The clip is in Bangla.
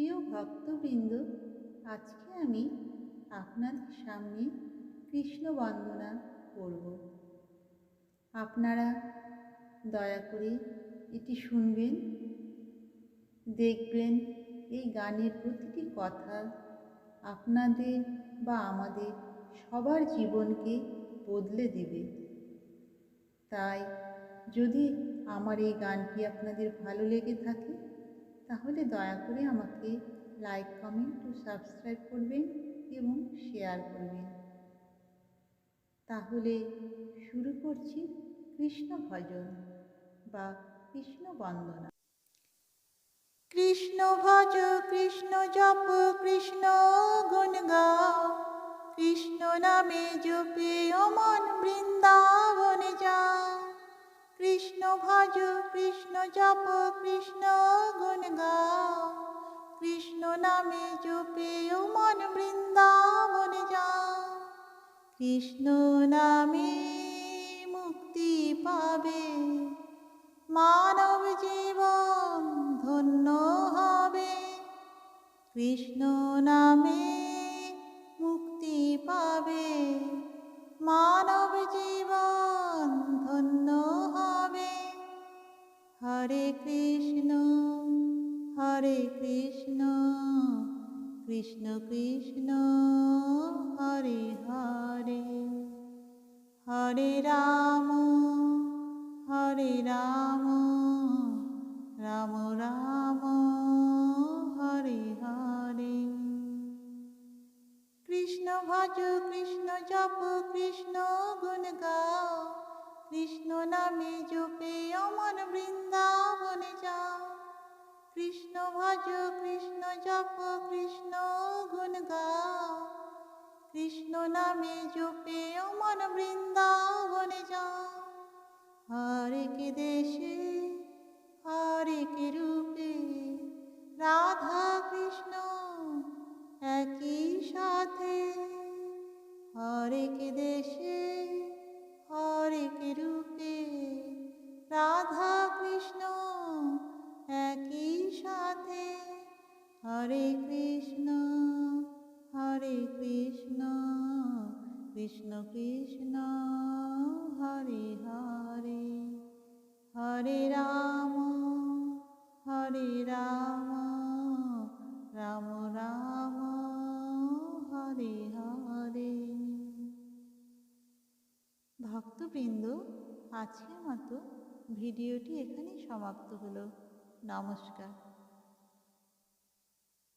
প্রিয় ভক্তবৃন্দ, আজকে আমি আপনাদের সামনে কৃষ্ণ বন্দনা করব। আপনারা দয়া করে এটি শুনবেন, দেখবেন, এই গানের প্রতিটি কথা আপনাদের বা আমাদের সবার জীবনকে বদলে দেবে। তাই যদি আমার এই গানটি আপনাদের ভালো লেগে থাকে তাহলে দয়া করে আমাকে লাইক কমেন্ট ও সাবস্ক্রাইব করবেন এবং শেয়ার করবেন। তাহলে শুরু করছি কৃষ্ণ ভজন বা কৃষ্ণ বন্দনা। কৃষ্ণ ভজ, কৃষ্ণ জপ, কৃষ্ণ গুণ গাও। কৃষ্ণ নামে জপে অমন বৃন্দাবনে যাও। কৃষ্ণ ভজ, কৃষ্ণ জপ, কৃষ্ণ গুণ গাও। কৃষ্ণ নামে জপে অমন বৃন্দাবনে যাও। কৃষ্ণ নামে মুক্তি পাবে। মানব জীবন ধন্য হবে। কৃষ্ণ নামে কৃষ্ণ, হরে কৃষ্ণ কৃষ্ণ কৃষ্ণ, হরে হরে হরে রাম হরে রাম রাম রাম, হরে হরে। কৃষ্ণ ভজ, কৃষ্ণ জপ, কৃষ্ণ গুণ গাও, কৃষ্ণ নামে জপে কৃষ্ণ ভজ, কৃষ্ণ জপ, কৃষ্ণ গুণ গাও কৃষ্ণ নামে জপে অমন বৃন্দাবনে যাও কি দেশে হরে কৃষ্ণ হরে কৃষ্ণ কৃষ্ণ কৃষ্ণ, হরে হরে। হরে রাম হরে রাম রাম রাম, হরে হরে। ভক্তবৃন্দ, আজকের মতো ভিডিওটি এখানেই সমাপ্ত হলো। নমস্কার।